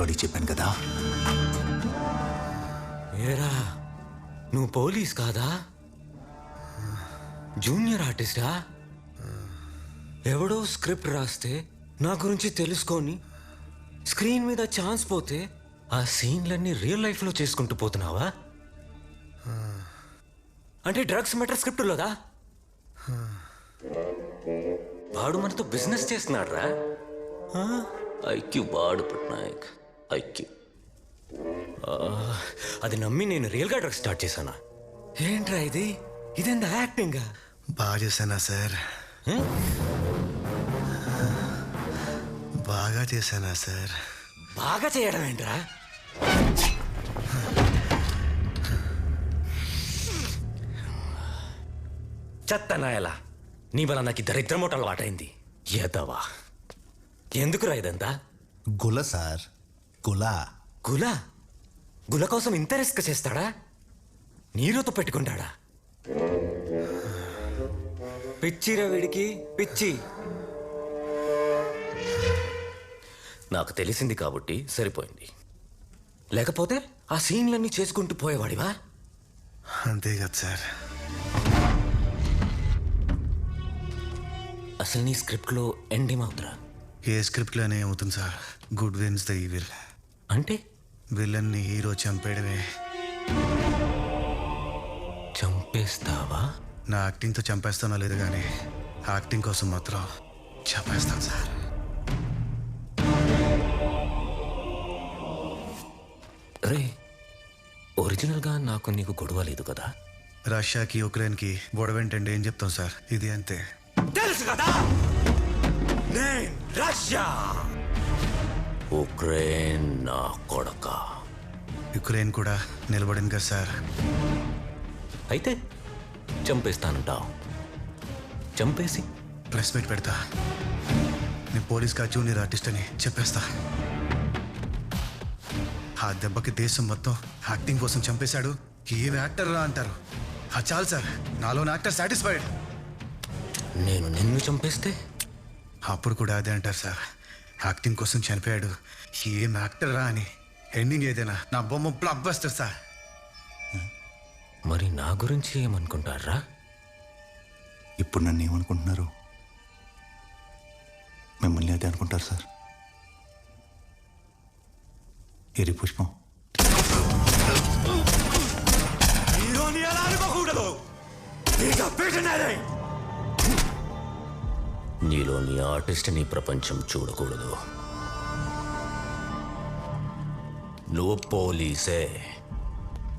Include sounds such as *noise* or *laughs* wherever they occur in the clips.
ఆటోడి చెప్పాను కదా. ఏరా నువ్వు పోలీస్ కాదా? జూనియర్ ఆర్టిస్టా? ఎవడో స్క్రిప్ట్ రాస్తే నా గురించి తెలుసుకొని స్క్రీన్ మీద ఛాన్స్ పోతే ఆ సీన్లన్నీ రియల్ లైఫ్లో చేసుకుంటూ పోతున్నావా? అంటే డ్రగ్స్ మెటర్ స్క్రిప్టులోదా? వాడు మనతో బిజినెస్ చేస్తున్నాడు రా ఐక్యూ వాడు పట్నాయక్. ఐక్యూ. అది నమ్మి నేను రియల్గా డ్రగ్స్ స్టార్ట్ చేశానా? ఏంట్రా ఇది? ఇదెంత యాక్టింగ్? బాగా చేశానా సార్? బాగా చేశానా సార్? బాగా చేయడం ఏంట్రా? చెత్త నాయలా నీ వల్ల నాకు ఈ దరిద్రం అలవాటైంది. ఎదవా ఎందుకురా ఇదంతా? గుల సార్. గుల గుల గుల కోసం ఇంత రిస్క్ చేస్తాడా? నీరుతో పెట్టుకుంటాడా? పిచ్చిరా వీడికి పిచ్చి. నాకు తెలిసింది కాబట్టి సరిపోయింది. లేకపోతే ఆ సీన్లన్నీ చేసుకుంటూ పోయేవాడివా? అంతే కదా సార్. అసలు నీ స్క్రిప్ట్లో ఎండ్ ఏమవుతురా ఏ స్క్రిప్ట్లోనే అవుతుంది sir? Good wins the evil. అంటే? విలన్ని హీరో చంపేయడమే. చంపేస్తావా? నా యాక్టింగ్తో చంపేస్తానో లేదు కానీ యాక్టింగ్ కోసం మాత్రం చంపేస్తాను సార్. రే ఒరిజినల్గా నాకు నీకు గొడవ లేదు కదా? రష్యాకి ఉక్రెయిన్కి గొడవేంటండి? ఏం చెప్తాం సార్? ఇది అంతే. తెలుసు కదా? నేను రష్యా! ఉక్రెయిన్ నా కొడక. యుక్రెయిన్ కూడా నిలబడింది కదా సార్. అయితే చంపేస్తానంటావు చంపేసి ప్రెస్ మీట్ పెడతా. నేను పోలీస్ కా జూనియర్ ఆర్టిస్ట్ అని చెప్పేస్తా. ఆ దెబ్బకి దేశం మొత్తం యాక్టింగ్ కోసం చంపేశాడు. ఏం యాక్టర్ రా అంటారు? ఆ చాలు సార్ నాలోని యాక్టర్ సాటిస్ఫైడ్. నేను నిన్ను చంపేస్తే? అప్పుడు కూడా అదే అంటారు సార్. యాక్టింగ్ కోసం చనిపోయాడు. ఏం యాక్టర్ రా అని. ఎండింగ్ ఏదైనా. నా బొమ్మ బ్లాక్ బస్టర్ సార్ మరి నా గురించి ఏమనుకుంటారా ఇప్పుడు నన్ను ఏమనుకుంటున్నారు? మిమ్మల్ని అదే అనుకుంటారు సార్. ఎరి పుష్పం? హీరోని ఎలా అనుకోకూడదు? నీలోని ఆర్టిస్ట్ని ప్రపంచం చూడకూడదు. నువ్వు పోలీసే.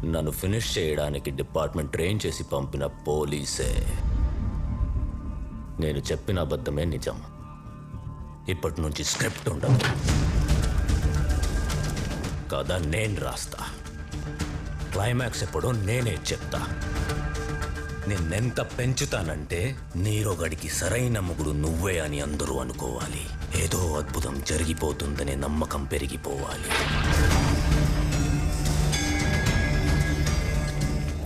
నన్ను ఫినిష్ చేయడానికి డిపార్ట్మెంట్ ట్రైన్ చేసి పంపిన పోలీసే. నేను చెప్పిన అబద్ధమే నిజం. ఇప్పటి నుంచి స్క్రిప్ట్ ఉండదు. కథ నేను రాస్తా. క్లైమాక్స్ ఎప్పుడో నేనే చెప్తా. నిన్నెంత పెంచుతానంటే నీరోగడికి సరైన ముగుడు నువ్వే అని అందరూ అనుకోవాలి. ఏదో అద్భుతం జరిగిపోతుందనే నమ్మకం పెరిగిపోవాలి.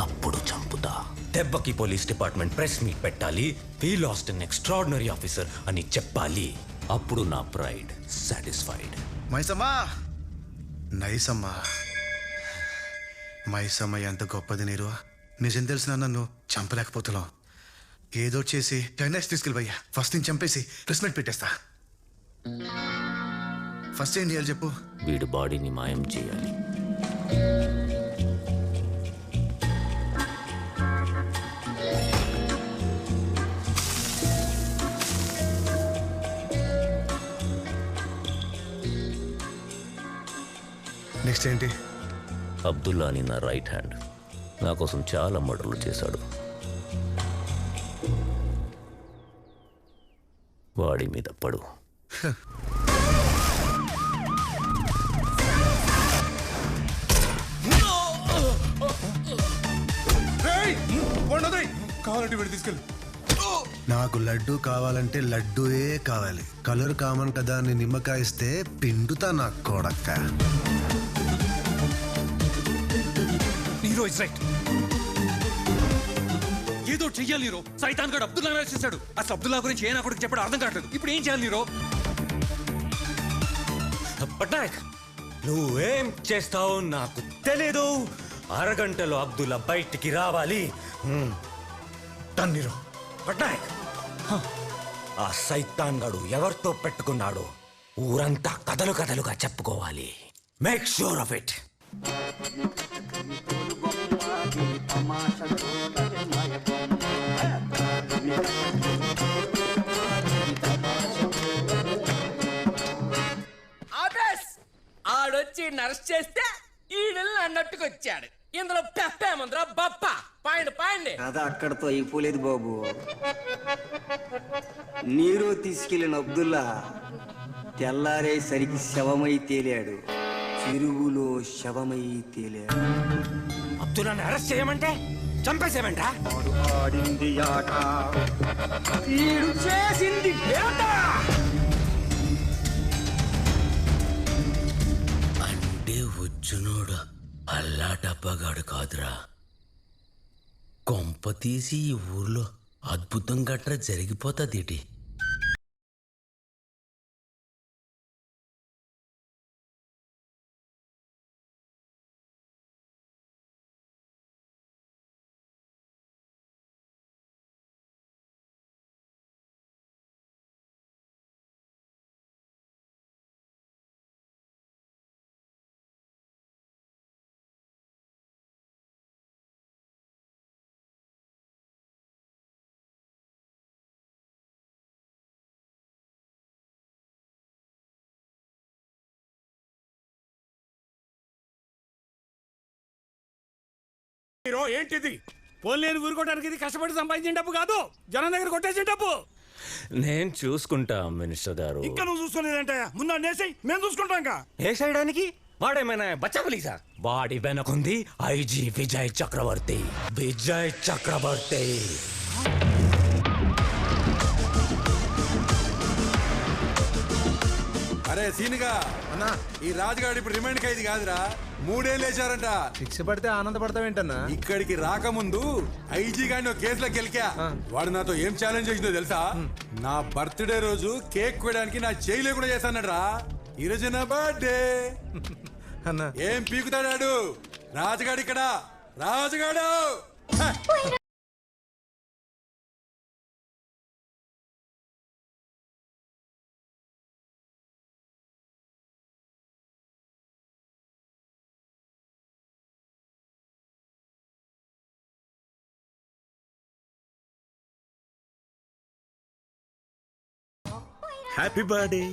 అప్పుడు చంపుతా. దెబ్బకి పోలీస్ డిపార్ట్మెంట్ ప్రెస్ మీట్ పెట్టాలి. We lost an extraordinary officer అని చెప్పాలి. అప్పుడు నా ప్రైడ్ సాటిస్ఫైడ్. మైసమ్మా! నైసమ్మా! మైసమ్మ ఎంత గొప్పది నీరు. నిజం తెలిసిన నన్ను చంపలేకపోతున్నావు. ఏదో చేసి క్లైమాక్స్ తీసుకెళ్ళిపోయా ఫస్ట్ నేను చంపేసి ప్రెస్మెంట్ పెట్టేస్తా. ఫస్ట్ ఏం చేయాలి చెప్పు? వీడి బాడీని మాయం చేయాలి. నెక్స్ట్ ఏంటి? అబ్దుల్లా అని నా రైట్ హ్యాండ్. నా కోసం చాలా మర్డర్లు చేశాడు. వాడి మీద పడు. కావాలంటే వీడు తీసుకెళ్ళి. నాకు లడ్డు కావాలంటే లడ్డూయే కావాలి. కలర్ కామన్ కదా అని నిమ్మకాయ ఇస్తే పిండుతా నాకు కొడక్క ఇస్ రైట్ ఏదో చెయ్యాలి హీరో. సైతాన్ గడు అబ్దుల్లా చేశాడు. అసలు అబ్దుల్లా గురించి ఏ నా కొడుకు చెప్పడం అర్థం కావట్లేదు. ఇప్పుడు ఏం చేయాలి హీరో? పట్నాయక్ నువ్వేం చేస్తావో నాకు తెలీదు. అరగంటలో అబ్దుల్లా బయటికి రావాలి. తన్నిరు పట్నాయక్. ఆ సైతాన్ గడు ఎవరితో పెట్టుకున్నాడు ఊరంతా కథలు కథలుగా చెప్పుకోవాలి. మేక్ షూర్ ఆఫ్ ఇట్ ఆడొచ్చి నర్స్ చేస్తే ఈడల్ని అన్నట్టుకొచ్చాడు. ఇందులో పెప్పేముందిరా బప్ప. పాయండి పాయండి. కథ అక్కడతో అయిపోలేదు బాబు. నీరు తీసుకెళ్ళిన అబ్దుల్లా తెల్లారేసరికి శవమై తేలాడు. చెరువులో శవమై తేలాడు అబ్దుల్లాని అరెస్ట్ చేయమంటే చంపేసేమంటా ఆడింది ఆట. ఈడు చేసింది వేట! అంటే వచ్చునోడు అల్లా డబ్బగాడు కాదురా. కొంప తీసి ఈ ఊర్లో అద్భుతం గట్రా జరిగిపోతుంది హీరో ఏంటిది? పోలేని ఊరుకోవడానికి ఇది కష్టపడి సంపాదించిన డబ్బు కాదు. జనం దగ్గర కొట్టేసిన డబ్బు. నేను చూసుకుంటా మినిస్టర్ గారు. ఇంకా నువ్వు చూసుకోలేదంటే ముందు నేసి మేము చూసుకుంటాం వేసేయడానికి వాడేమైనా బచ్చపలీసా వాడి వెనకుంది ఐజీ విజయ్ చక్రవర్తి. విజయ్ చక్రవర్తి. అరే సీనుగా. అన్నా ఈ రాజుగాడు ఇప్పుడు రిమైండ్ ఖైదీ కాదురా. మూడేళ్ళు వేశారంట. శిక్ష పడితే ఆనందపడతావేంటన్నా? ఇక్కడికి రాకముందు ఐజీ గాని ఒక కేసులో గెలికా. వాడు నాతో ఏం ఛాలెంజ్ చేసిందో తెలుసా? నా బర్త్డే రోజు కేక్ కోయడానికి నా చేయి లేకుండా చేస్తానట రా ఈరోజు నా బర్త్డే. *laughs* అన్నా. ఏం పీకుతాడాడు? రాజుగాడు ఇక్కడ. రాజుగాడు! హ్యాపీ బర్త్డే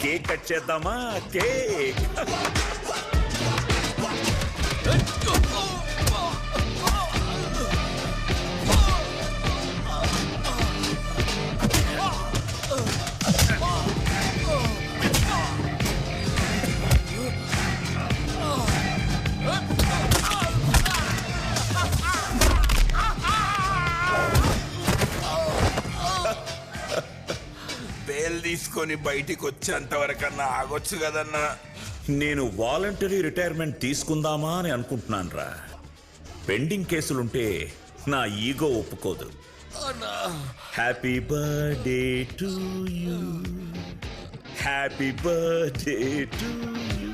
కేక్ కట్ చేద్దామా కేక్ బేల్ తీసుకొని బయటికి వచ్చేంత వరకన్నా ఆగొచ్చు కదన్నా. నేను వాలంటరీ రిటైర్మెంట్ తీసుకుందామా అని అనుకుంటున్నాను రా పెండింగ్ కేసులుంటే నా ఈగో ఒప్పుకోదు. Happy birthday to you happy birthday to you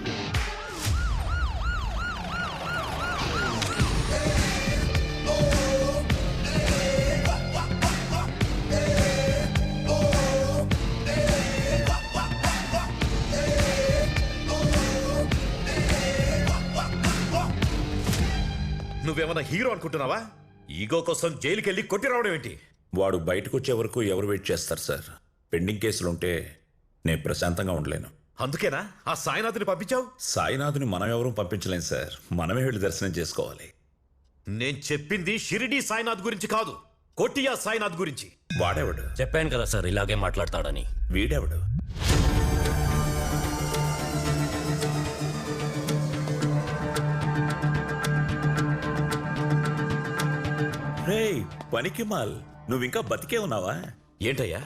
నువ్వేమన్నా హీరో అనుకుంటున్నావా? ఈగో కోసం జైలుకి వెళ్ళి కొట్టి రావడం ఏంటి? వాడు బయటకు వచ్చే వరకు ఎవరు వెయిట్ చేస్తారు సార్? పెండింగ్ కేసులుంటే నేను ప్రశాంతంగా ఉండలేను. అందుకేనా? ఆ సాయినాథుని పంపించావు? సాయినాథుని మనం ఎవరూ పంపించలేం సార్. మనమే వెళ్ళి దర్శనం చేసుకోవాలి. నేను చెప్పింది షిరిడి సాయినాథ్ గురించి కాదు కొట్టియా సాయినాథ్ గురించి. వాడెవడు? చెప్పాను కదా సార్ ఇలాగే మాట్లాడతాడని. వీడెవడు? రే పనికి మాల్. నువ్వింకా బతికే ఉన్నావా? ఏంటయ్యా?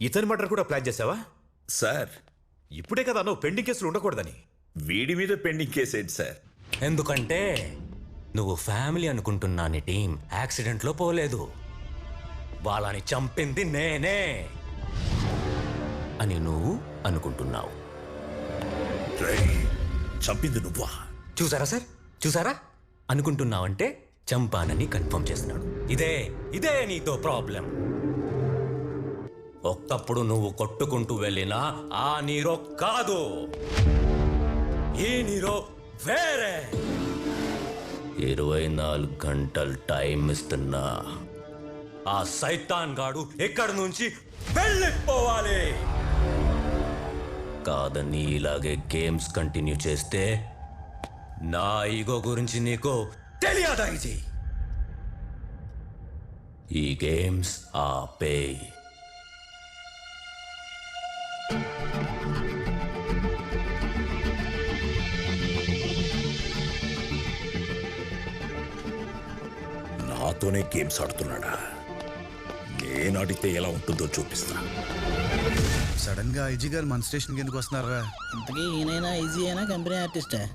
ఇతని మర్డర్ కూడా ప్లాన్ చేసావా సార్. ఇప్పుడే కదా నువ్వు పెండింగ్ కేసులు ఉండకూడదని. వీడి మీద పెండింగ్ కేసు ఏంటి సార్? ఎందుకంటే నువ్వు ఫ్యామిలీ అనుకుంటున్నా నీ టీం యాక్సిడెంట్లో పోలేదు. వాళ్ళని చంపింది నేనే అని నువ్వు అనుకుంటున్నావు. చంపింది నువ్వా? చూసారా సార్? చూసారా? అనుకుంటున్నావంటే చంపానని కన్ఫర్మ్ చేస్తున్నాడు. ఇదే ఇదే నీతో ప్రాబ్లం. ఒక్కప్పుడు నువ్వు కొట్టుకుంటూ వెళ్ళినా ఆ నీరో కాదు. ఈ నీరో వేరే. ఇరవై నాలుగు గంటలు టైం ఇస్తున్నా. ఆ సైతాన్ గాడు ఎక్కడి నుంచి వెళ్ళిపోవాలి? కాదని ఇలాగే గేమ్స్ కంటిన్యూ చేస్తే నా ఈగో గురించి నీకు తెలియదా ఇది? ఈ గేమ్స్ ఆపే. నాతోనే గేమ్స్ ఆడుతున్నాడా? నేను ఆడితే ఎలా ఉంటుందో చూపిస్తా. సడన్గా ఐజీ గారు మన స్టేషన్కి ఎందుకు వస్తున్నారా ఇంతకీ ఈయనైనా ఈజీ అయినా కంపెనీ ఆర్టిస్టా.